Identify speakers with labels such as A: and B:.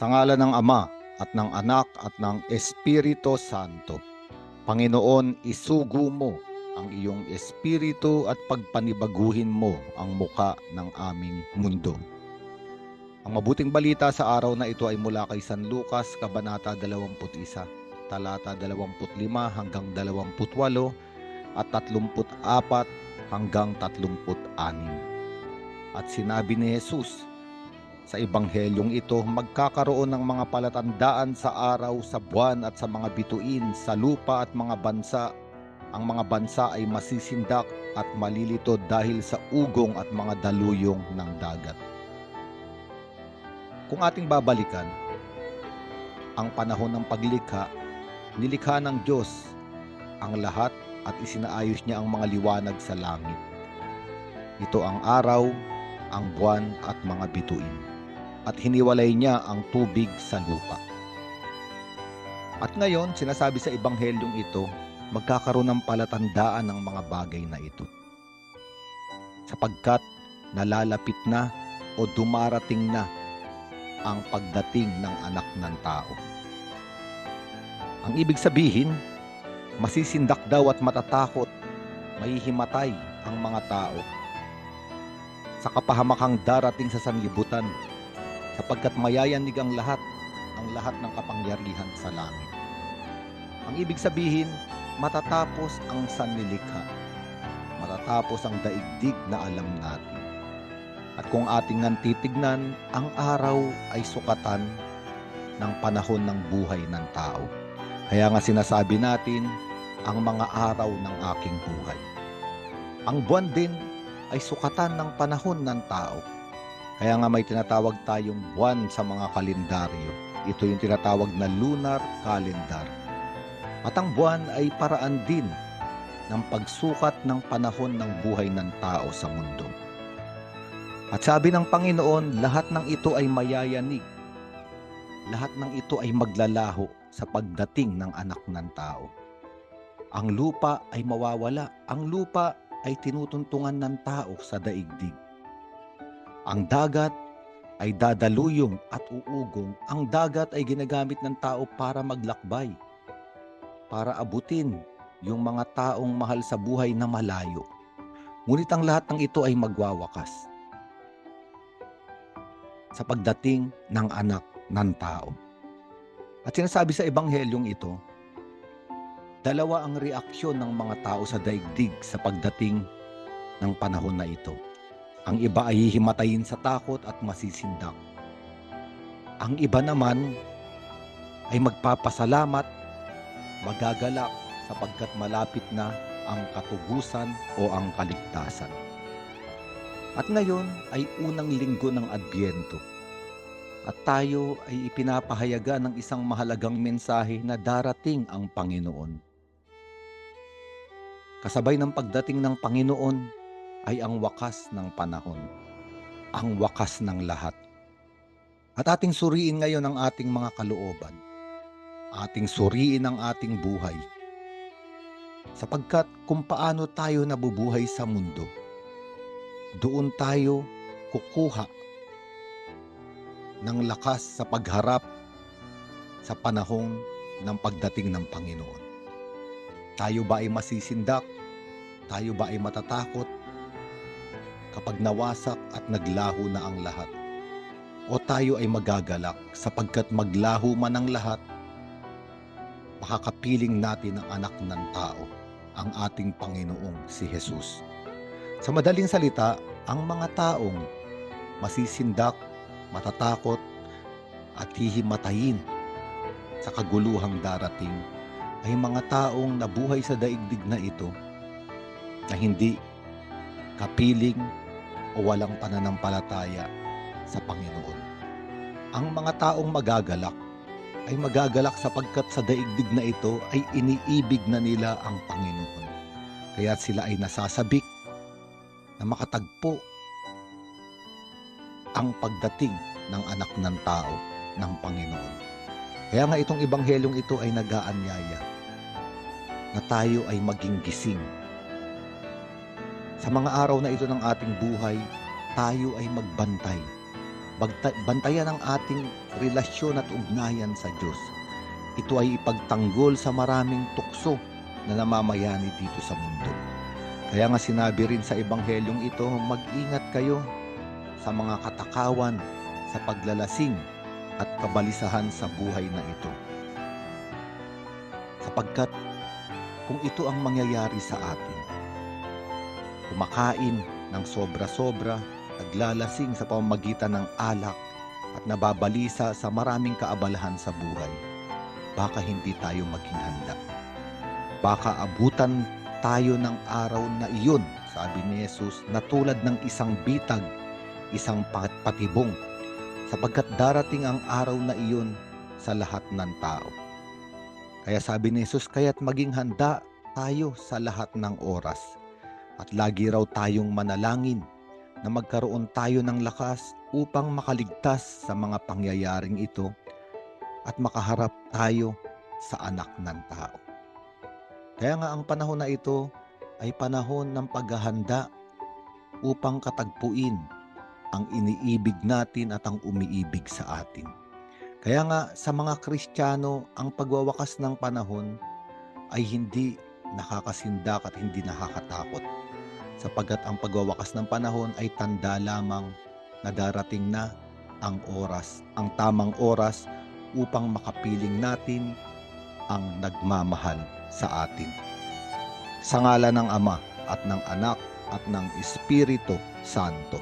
A: Sa ngala ng Ama at ng Anak at ng Espiritu Santo. Panginoon, isugo mo ang iyong espiritu at pagpanibaguhin mo ang muka ng aming mundo. Ang mabuting balita sa araw na ito ay mula kay San Lucas, Kabanata 21, talata 25 hanggang 28 at 34 hanggang 36. At sinabi ni Jesus, sa ebanghelyong ito, magkakaroon ng mga palatandaan sa araw, sa buwan at sa mga bituin, sa lupa at mga bansa. Ang mga bansa ay masisindak at malilito dahil sa ugong at mga daluyong ng dagat. Kung ating babalikan, ang panahon ng paglikha, nilikha ng Diyos ang lahat at isinaayos niya ang mga liwanag sa langit. Ito ang araw, ang buwan at mga bituin at hiniwalay niya ang tubig sa lupa. At ngayon, sinasabi sa ebanghelyong ito, magkakaroon ng palatandaan ng mga bagay na ito. Sapagkat nalalapit na o dumarating na ang pagdating ng anak ng tao. Ang ibig sabihin, masisindak daw at matatakot, mahihimatay ang mga tao sa kapahamakang darating sa sanlibutan sapagkat mayayanig ang lahat, ang lahat ng kapangyarihan sa langit. Ang ibig sabihin, matatapos ang sanlilikha. Matatapos ang daigdig na alam natin. At kung ating nang titignan, ang araw ay sukatan ng panahon ng buhay ng tao. Kaya nga sinasabi natin, ang mga araw ng aking buhay. Ang buwan din ay sukatan ng panahon ng tao. Kaya nga may tinatawag tayong buwan sa mga kalendaryo. Ito yung tinatawag na lunar calendar. At ang buwan ay paraan din ng pagsukat ng panahon ng buhay ng tao sa mundo. At sabi ng Panginoon, lahat ng ito ay mayayanig. Lahat ng ito ay maglalaho sa pagdating ng anak ng tao. Ang lupa ay mawawala. Ang lupa ay tinutuntungan ng tao sa daigdig. Ang dagat ay dadaluyong at uugong. Ang dagat ay ginagamit ng tao para maglakbay, para abutin yung mga taong mahal sa buhay na malayo. Ngunit ang lahat ng ito ay magwawakas sa pagdating ng anak ng tao. At sinasabi sa ebanghelyong ito, dalawa ang reaksyon ng mga tao sa daigdig sa pagdating ng panahon na ito. Ang iba ay hihimatayin sa takot at masisindak. Ang iba naman ay magpapasalamat, magagalak sapagkat malapit na ang katubusan o ang kaligtasan. At ngayon ay unang linggo ng Adbyento. At tayo ay ipinapahayaga ng isang mahalagang mensahe na darating ang Panginoon. Kasabay ng pagdating ng Panginoon ay ang wakas ng panahon, ang wakas ng lahat. At ating suriin ngayon ang ating mga kalooban, ating suriin ang ating buhay, sapagkat kung paano tayo nabubuhay sa mundo, doon tayo kukuha ng lakas sa pagharap sa panahong ng pagdating ng Panginoon. Tayo ba ay masisindak? Tayo ba ay matatakot kapag nawasak at naglaho na ang lahat? O tayo ay magagalak sapagkat maglaho man ang lahat, makakapiling natin ang anak ng tao, ang ating Panginoong si Jesus. Sa madaling salita, ang mga taong masisindak, matatakot, at hihimatayin sa kaguluhang darating ay mga taong nabuhay sa daigdig na ito na hindi kapiling o walang pananampalataya sa Panginoon. Ang mga taong magagalak ay magagalak sapagkat sa daigdig na ito ay iniibig na nila ang Panginoon. Kaya sila ay nasasabik na makatagpo ang pagdating ng anak ng tao ng Panginoon. Kaya nga itong ebanghelyong ito ay nagaanyaya na tayo ay maging gising. Sa mga araw na ito ng ating buhay, tayo ay magbantay. Bantayan ang ating relasyon at ugnayan sa Diyos. Ito ay ipagtanggol sa maraming tukso na namamayani dito sa mundo. Kaya nga sinabi rin sa ebanghelyong ito, mag-ingat kayo sa mga katakawan, sa paglalasing at kabalisahan sa buhay na ito. Sapagkat kung ito ang mangyayari sa atin, kumakain ng sobra-sobra, naglalasing sa pamamagitan ng alak at nababalisa sa maraming kaabalahan sa buhay, baka hindi tayo maging handa. Baka abutan tayo ng araw na iyon, sabi ni Jesus, na tulad ng isang bitag, isang pat- patibong, sapagkat darating ang araw na iyon sa lahat ng tao. Kaya sabi ni Jesus, kaya't maging handa tayo sa lahat ng oras. At lagi raw tayong manalangin na magkaroon tayo ng lakas upang makaligtas sa mga pangyayaring ito at makaharap tayo sa anak ng tao. Kaya nga ang panahon na ito ay panahon ng paghahanda upang katagpuin ang iniibig natin at ang umiibig sa atin. Kaya nga sa mga Kristiyano, ang pagwawakas ng panahon ay hindi nakakasindak at hindi nakakatakot. Sapagkat ang pagwawakas ng panahon ay tanda lamang na darating na ang oras, ang tamang oras upang makapiling natin ang nagmamahal sa atin. Sa ngala ng Ama at ng Anak at ng Espiritu Santo.